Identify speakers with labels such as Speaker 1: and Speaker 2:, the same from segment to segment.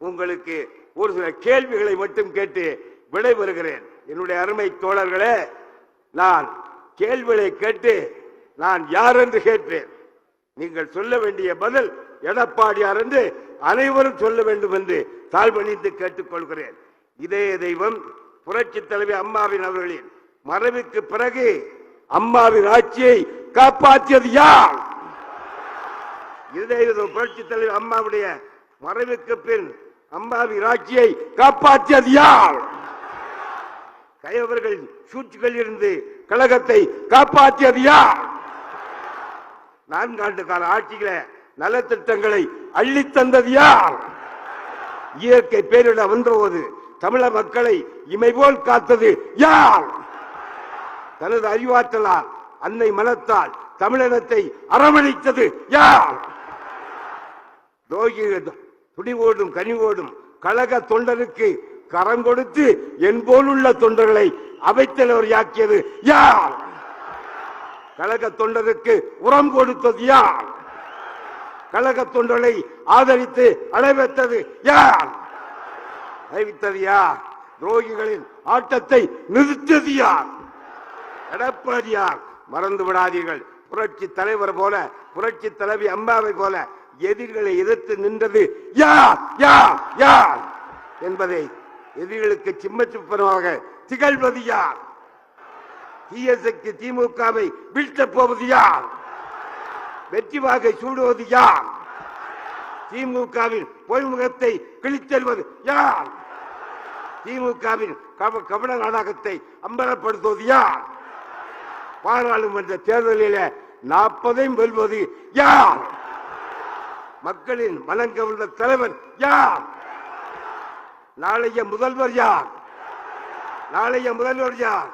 Speaker 1: உங்களுக்கு ஒரு சில கேள்விகளை மட்டும் கேட்டு விடைபெறுகிறேன். என்னுடைய அருமை தோழர்களே நான் கேள்விகளை கேட்டு நான் யார் என்று கேட்டேன் நீங்கள் சொல்ல வேண்டிய பதில் எடப்பாடியார் என்று அனைவரும் சொல்ல வேண்டும் என்று தாழ்வணிந்து கேட்டுக்கொள்கிறேன் இதே தெய்வம் புரட்சி தலைவி அம்மாவின் அவர்களின் மறைவுக்கு பிறகு அம்மாவின் ஆட்சியை காப்பாற்றியது யார்? இதே புரட்சி தலைவி அம்மாவுடைய மறைவுக்கு பின் அம்பாவி ராட்சியை காப்பாற்றியது யார்? கயவர்கள் சூழ்ச்சிகளில் இருந்து கழகத்தை காப்பாற்றியது யார்? நான்காண்டு கால ஆட்சியில நலத்திட்டங்களை அள்ளித் தந்தது யார்? இயற்கை பேரிட வந்தபோது தமிழ மக்களை இமை போல் காத்தது யார்? தனது அறிவாற்றலால் அன்னை மனத்தால் தமிழினத்தை அரவணைத்தது யார்? துரோகி துணிவோடும் கனிவோடும் கழக தொண்டருக்கு கரம் கொடுத்து என் போலுள்ள தொண்டர்களை அவைத்தலைவர் யாக்கியது யார்? கழக தொண்டருக்கு உரம் கொடுத்தது யார்? கழக தொண்டர்களை ஆதரித்து அழைவத்தது யார்? அறிவித்தது யார்? துரோகிகளின் ஆட்டத்தை நிறுத்தது யார்? எடப்பாடியார் மறந்து விடாதீர்கள். புரட்சி தலைவர் போல புரட்சி தலைவி அம்பாவை போல எதிரிகளை எதிர்த்து நின்றது யார்? யார்? யார்? என்பதை எதிரிகளுக்கு சிம்மச்சிப்பனமாக திகழ்வது யார்? டிஎஸ்க்கு திமுகவை வீழ்த்தப் போவது யார்? வெற்றி வாகை சூடுவது யார்? திமுகவின் பொய்முகத்தை கிழித்தெல்வது யார்? திமுகவின் கபட நாடகத்தை அம்பலப்படுத்துவது யார்? பாராளுமன்ற தேர்தலில் நாற்பதையும் வெல்வது யார்? மக்களின் மனம் தலைவன் யார்? நாளைய முதல்வர் யார்? நாளைய முதல்வர் யார்?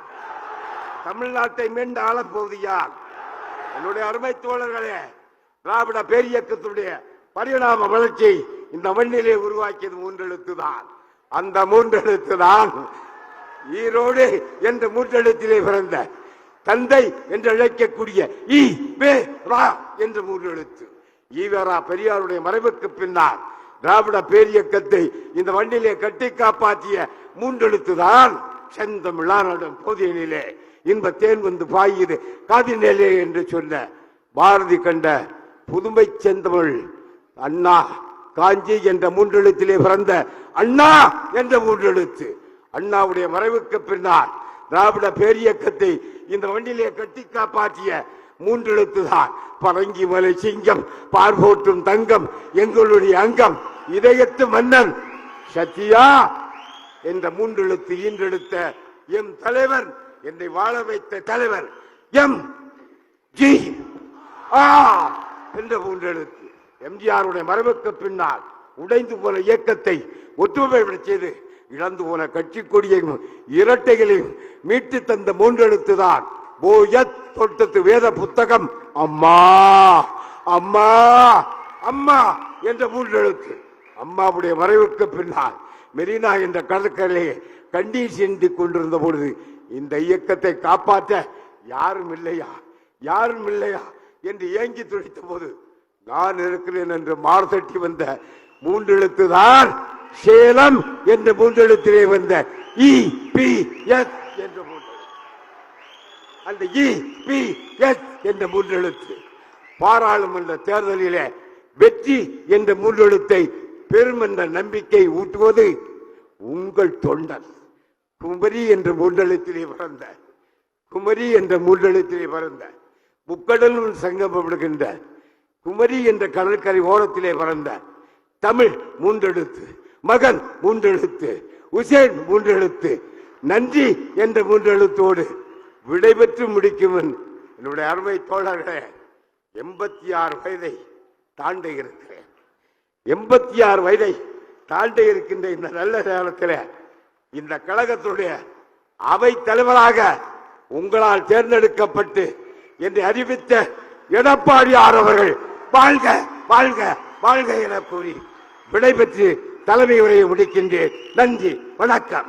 Speaker 1: தமிழ்நாட்டை மீண்டு ஆளப்போவது யார்? என்னுடைய அருமை தோழர்களே திராவிட பேரியக்கத்துடைய பரிணாம வளர்ச்சி இந்த மண்ணிலே உருவாக்கியது மூன்றெழுத்து தான் அந்த மூன்றெழுத்து தான் ஈரோடு என்ற மூன்றெழுத்திலே பிறந்த தந்தை என்று அழைக்கக்கூடிய ஈ வே ரா என்ற மூன்றெழுத்து. ஈவரா பெரியாருடைய மறைவுக்கு பின்னால் திராவிட பேரியக்கத்தை இந்த வண்டியிலே கட்டி காப்பாற்றிய மூன்றெழுத்துதான் செந்தமிழானிடம் போதியனிலே இன்ப தேன் வந்து பாயுது காதினேலே என்று சொன்ன பாரதி கண்ட புதுமை செந்தமிழ் அண்ணா காஞ்சி என்ற மூன்றெழுத்திலே பிறந்த அண்ணா என்ற மூன்றெழுத்து. அண்ணாவுடைய மறைவுக்கு பின்னால் திராவிட பேரியக்கத்தை இந்த வண்டியிலே கட்டி காப்பாற்றிய மூன்றெழுத்துதான். பரங்கி மலை சிங்கம் பார்போற்றும் தங்கம் எங்களுடைய அங்கம் இதயத்து மன்னன். சத்தியா என்ற மூன்றெழுத்து ஈன்றெடுத்த எம் தலைவர் என்னை வாழ வைத்த தலைவர் எம் ஜி ஆ என்ற மூன்றெழுத்து. எம்ஜிஆருடைய மரபுக்கு பின்னால் உடைந்து போன இயக்கத்தை ஒற்றுமை செய்து இழந்து போன கட்சி கொடியையும் இரட்டைகளையும் மீட்டு தந்த மூன்றெழுத்துதான். போயத் தொட்டத்து வேத புத்தகம். அம்மா அம்மா அம்மா என்ற மூன்றெழுத்து. அம்மாவுடைய மறைவுக்கு பின்னால் மெரினா என்ற கடற்கரையை கண்ணீர் சிந்தி கொண்டிருந்த பொழுது இந்த இயக்கத்தை காப்பாற்ற யாரும் இல்லையா? யாரும் இல்லையா? என்று ஏங்கி துடித்த போது நான் இருக்கிறேன் என்று மார்தட்டி வந்த மூன்றெழுத்து தான் சேலம் என்ற மூன்றெழுத்திலே வந்த இ பி எஸ் என்ற மூன்று அந்த இ பி எஸ் என்ற மூன்றெழுத்து. பாராளுமன்ற தேர்தலிலே வெற்றி என்ற மூன்றெழுத்தை பெரும் என்ற நம்பிக்கை ஊட்டுவது உங்கள் தொண்டர் குமரி என்ற மூன்றெழுத்திலே பிறந்த குமரி என்ற மூன்றெழுத்திலே பிறந்த முக்கடலும் சங்கமப்படுகின்ற குமரி என்ற கடற்கரை ஓரத்திலே பிறந்த தமிழ் மூன்றெழுத்து மகன் மூன்றெழுத்து உசேன் மூன்றெழுத்து நன்றி என்ற மூன்றெழுத்தோடு விடைபெற்று முடிக்கும் என்னுடைய அருமை தோழர்களே எண்பத்தி ஆறு வயதை தாண்ட இருக்கிறேன். எண்பத்தி ஆறு வயதை தாண்ட இருக்கின்ற இந்த நல்ல நேரத்தில் இந்த கழகத்துடைய அவை தலைவராக உங்களால் தேர்ந்தெடுக்கப்பட்டு என்று அறிவித்த எடப்பாடியார் அவர்கள் வாழ்க வாழ்க வாழ்க என கூறி விடைபெற்று தலைமை உரையை முடிக்கின்றேன். நன்றி வணக்கம்.